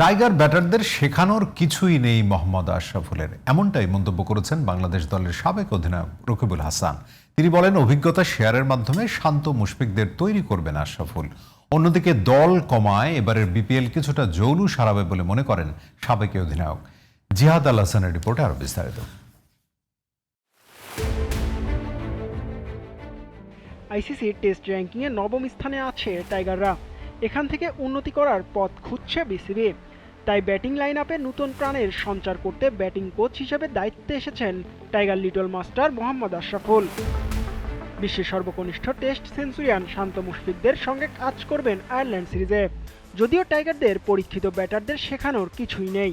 Tiger ব্যাটারদের শেখানোর কিছুই নেই মোহাম্মদ আশরাফুলের। এমনটাই মন্তব্য করেছেন বাংলাদেশ দলের সাবেক অধিনায়ক রকিবুল হাসান। তিনি বলেন, অভিজ্ঞতা শেয়ারের মাধ্যমে শান্ত মুশফিকদের তৈরি করবেন আশরাফুল। অন্যদিকে দল কমায়, এবারের বিপিএল কিছুটা জৌলু সারাবে বলে মনে করেন সাবেক অধিনায়ক। জিহাদ আল হাসানের রিপোর্টে আরও বিস্তারিত। আইসিসির টেস্ট র্যাঙ্কিংয়ে নবম স্থানে আছে টাইগাররা। এখান থেকে উন্নতি করার পথ খুঁজছে বিসিবি। তাই ব্যাটিং লাইন আপে নতুন প্রাণের সঞ্চার করতে ব্যাটিং কোচ হিসেবে দায়িত্বে এসেছেন tiger little master Mohammad Ashraful. বিশ্বের সর্বকনিষ্ঠ টেস্ট সেঞ্চুরিয়ান শান্ত মুশফিকদের সঙ্গে কাজ করবেন আয়ারল্যান্ড সিরিজে যদিও টাইগারদের পরীক্ষিত ব্যাটারদের শেখানোর কিছুই নেই,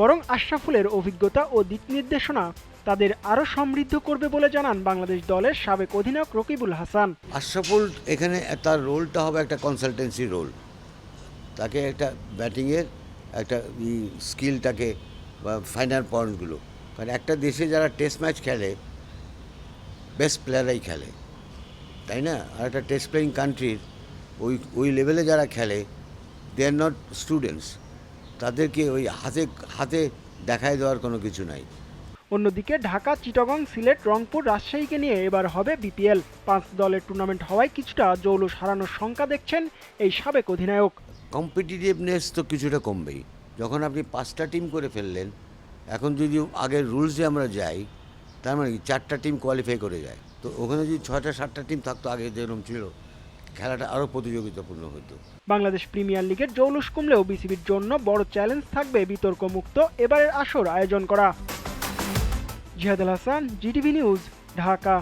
বরং আশরাফুলের অভিজ্ঞতা ও দিক নির্দেশনা তাদের আরও সমৃদ্ধ করবে বলে জানান বাংলাদেশ দলের সাবেক অধিনায়ক রকিবুল হাসান। আশরাফুল এখানে তার রোলটা হবে একটা কনসালটেন্সি রোল তাকে একটা ব্যাটিংয়ের একটা স্কিলটাকে বা ফাইনাল পয়েন্টগুলো কারণ একটা দেশে যারা টেস্ট ম্যাচ খেলে বেস্ট প্লেয়ারাই খেলে তাই না? আর একটা টেস্ট প্লেয়িং কান্ট্রির ওই ওই লেভেলে যারা খেলে দে আর নট স্টুডেন্টস তাদেরকে ওই হাতে হাতে দেখায় দেওয়ার কোনো কিছু নাই। অন্যদিকে ঢাকা চিটাগং সিলেট রংপুর রাজশাহীকে নিয়ে এবার হবে বিপিএল। পাঁচ দলের টুর্নামেন্ট হওয়ায় কিছুটা জৌলুস হারানোর শঙ্কা দেখছেন এই সাবেক অধিনায়ক। কম্পিটিটিভনেস তো কিছুটা কমবেই। যখন আপনি পাঁচটা টিম করে ফেললেন, এখন যদি আগের রুলসে আমরা যাই, তার মানে চারটা টিম কোয়ালিফাই করে যায়। তো ওখানে যদি ছয়টা, সাতটা টিম থাকতো আগে যেরকম ছিল, খেলাটা আরও প্রতিযোগিতাপূর্ণ হতো। বাংলাদেশ প্রিমিয়ার লিগের জৌলুস কমলেও বিসিবির জন্য বড় চ্যালেঞ্জ থাকবে বিতর্কমুক্ত এবারের আসর আয়োজন করা। Jihad Al Hasan GTV news Dhaka.